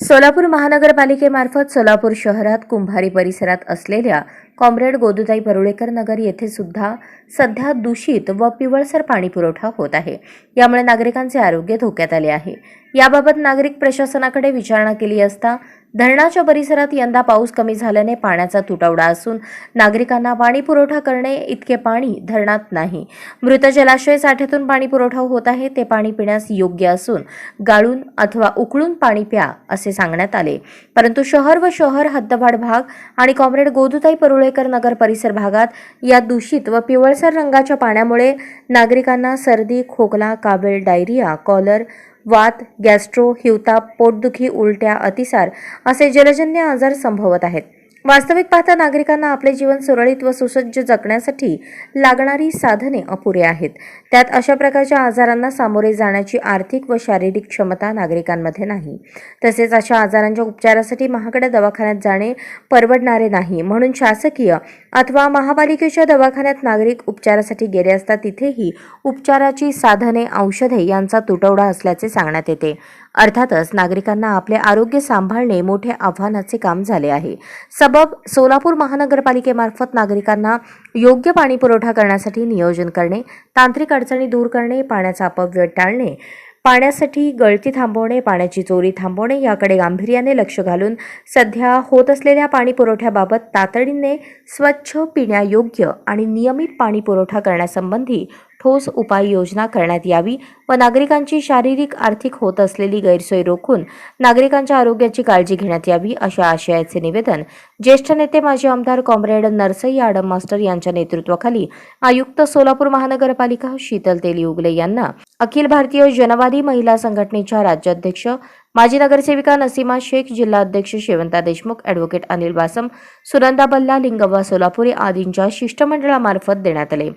सोलापूर महानगरपालिकेमार्फत सोलापूर शहरात कुंभारी परिसरात असलेल्या कॉम्रेड गोदुताई परुळेकर नगर येथे सुद्धा सध्या दूषित व पिवळसर पाणी पुरवठा होत आहे. यामुळे नागरिकांचे आरोग्य धोक्यात आले आहे. याबाबत नागरिक प्रशासनाकडे विचारणा केली असता धरणाच्या परिसरात यंदा पाऊस कमी झाल्याने पाण्याचा तुटवडा असून नागरिकांना पाणी पुरवठा करणे इतके पाणी धरणात नाही. मृत जलाशय साठ्यातून पाणी पुरवठा होत आहे ते पाणी पिण्यास योग्य असून गाळून अथवा उकळून पाणी प्या असे सांगण्यात आले. परंतु शहर व शहर हद्दवाढ भाग आणि कॉम्रेड गोदुताई परुळेकर नगर परिसर भागात या दूषित व पिवळसर रंगाच्या पाण्यामुळे नागरिकांना सर्दी खोकला कावीळ डायरिया कॉलर वात गॅस्ट्रो हिवताप पोटदुखी उलट्या अतिसार असे जलजन्य आजार संभवत आहेत. वास्तविक पाहता नागरिकांना आपले जीवन सुरळीत व सुसज्ज जगण्यासाठी लागणारी साधने अपुरे आहेत. त्यात अशा प्रकारच्या आजारांना सामोरे जाण्याची आर्थिक व शारीरिक क्षमता नागरिकांमध्ये नाही. तसेच अशा आजारांच्या उपचारासाठी महागड्या दवाखान्यात जाणे परवडणारे नाही. म्हणून शासकीय अथवा महापालिकेच्या दवाखान्यात नागरिक उपचारासाठी गेले असता तिथेही उपचाराची साधने औषधे यांचा तुटवडा असल्याचे सांगण्यात येते. अर्थातच नागरिकांना आपले आरोग्य सांभाळणे मोठे आव्हानाचे काम झाले आहे. सबब सोलापूर महानगरपालिकेमार्फत नागरिकांना योग्य पाणी पुरवठा करण्यासाठी नियोजन करणे तांत्रिक अडचणी दूर करणे पाण्याचा अपव्यय टाळणे पाण्यासाठी गळती थांबवणे पाण्याची चोरी थांबवणे याकडे गांभीर्याने लक्ष घालून सध्या होत असलेल्या पाणी पुरवठ्याबाबत तातडीने स्वच्छ पिण्यायोग्य आणि नियमित पाणी पुरवठा करण्यासंबंधी ठोस उपाययोजना करण्यात यावी व नागरिकांची शारीरिक आर्थिक होत असलेली गैरसोय रोखून नागरिकांच्या आरोग्याची काळजी घेण्यात यावी अशा आशयाचे निवेदन ज्येष्ठ नेते माजी आमदार कॉम्रेड नरसई आडम मास्टर यांच्या नेतृत्वाखाली आयुक्त सोलापूर महानगरपालिका शीतल तेली उगले यांना अखिल भारतीय जनवादी महिला संघटनेच्या राज्याध्यक्ष माजी नगरसेविका नसीमा शेख जिल्हाध्यक्ष शेवंता देशमुख ॲडव्होकेट अनिल बासम सुनंदा बल्ला लिंगव्वा सोलापुरे आदींच्या शिष्टमंडळामार्फत देण्यात आले.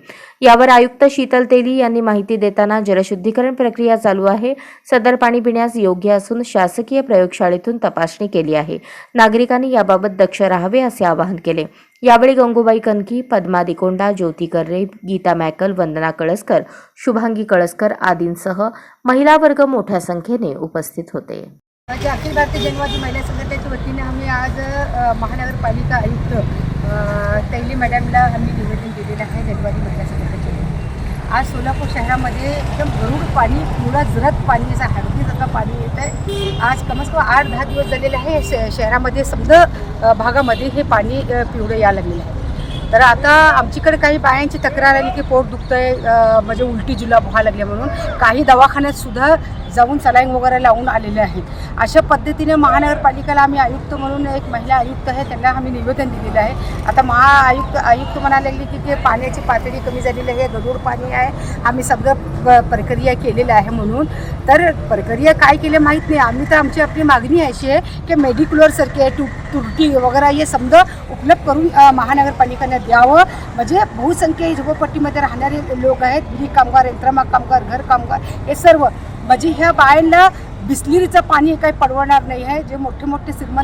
यावर आयुक्त शीतल तेली यांनी माहिती देताना जलशुद्धीकरण प्रक्रिया चालू आहे. सदर पाणी पिण्यास योग्य असून शासकीय प्रयोगशाळेतून तपासणी केली आहे. नागरिकांनी याबाबत दक्ष राहावे असे आवाहन केले. यावेळी गंगूबाई कनकी पद्मा दिकोंडा ज्योती कर्रे गीता मॅकल वंदना कळसकर शुभांगी कळसकर आदींसह महिला वर्ग मोठ्या संख्येने उपस्थित होते. माझे अखिल भारतीय जनवादी महिला संघटनेच्या वतीने आम्ही आज महानगरपालिका आयुक्त तैली मॅडमला आम्ही निवेदन दिलेलं आहे जनवादी महिला संघटनेच्या आज सोलापूर शहरामध्ये एकदम गरुड पाणी पुरा जरत पाणी असं हळदीसारखं पाणी येत आहे आज कमीत कमी आठ दहा दिवस झालेले आहे श शहरामध्ये समजा भागामध्ये हे पाणी पिवळं यायला लागलेलं आहे. तर आता आमच्याकडे काही बायांची तक्रार आली की पोट दुखतंय आहे म्हणजे उलटी जुलाब व्हायला लागली म्हणून. काही दवाखान्यात सुद्धा जाऊन सलाईन वगैरे लावून आलेले आहेत. अशा पद्धतीने महानगरपालिकेला आम्ही आयुक्त म्हणून एक महिला आयुक्त आहे त्यांना आम्ही निवेदन दिलेलं आहे. आता महाआयुक्त आयुक्त म्हणाले की ते पाण्याची पातळी कमी झालेली आहे गढूळ पाणी आहे. आम्ही सगळं प- प्रक्रिया केलेलं आहे म्हणून. तर प्रक्रिया काय केले माहीत नाही. आम्ही तर आमची आपली मागणी अशी आहे की मेडिक्युलरसारखे टू तुरटी वगैरे हे समजा उपलब्ध करून महानगरपालिकेने द्यावं म्हणजे बहुसंख्य झोपडपट्टीमध्ये राहणारे लोक आहेत. विधी कामगार यंत्रमाग कामगार घर कामगार हे सर्व. म्हणजे ह्या बायांना बिस्लिरीचं पाणी काही परवडणार नाही आहे. जे मोठे मोठे श्रीमंत